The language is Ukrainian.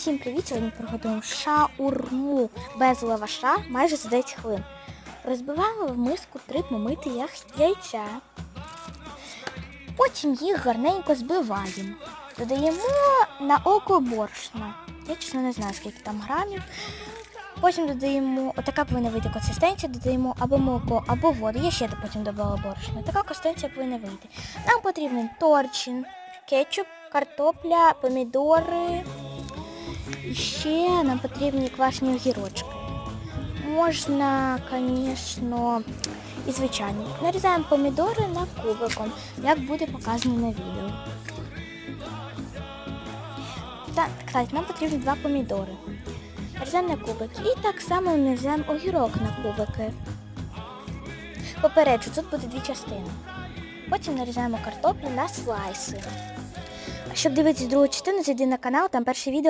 Всім привіт! Сьогодні приготуємо шаурму без лаваша майже за 10 хвилин. Розбиваємо в миску три помиті ях- яйця. Потім їх гарненько збиваємо. Додаємо на око борошна. Я чесно не знаю, скільки там грамів. Потім додаємо, отака повинна вийти консистенція, додаємо або молоко, або воду. Я ще потім додала борошно. Така консистенція повинна вийти. Нам потрібен торчин, кетчуп, картопля, помідори. І ще нам потрібні квашні огірочки. Можна, звісно, і звичайні. Нарізаємо помідори на кубиком, як буде показано на відео. Так, кстати, нам потрібно два помідори. Нарізаємо на кубики. І так само нарізаємо огірок на кубики. Попереджу, тут буде дві частини. Потім нарізаємо картоплю на слайси. Щоб дивитися другу частину, зайди на канал, там перше відео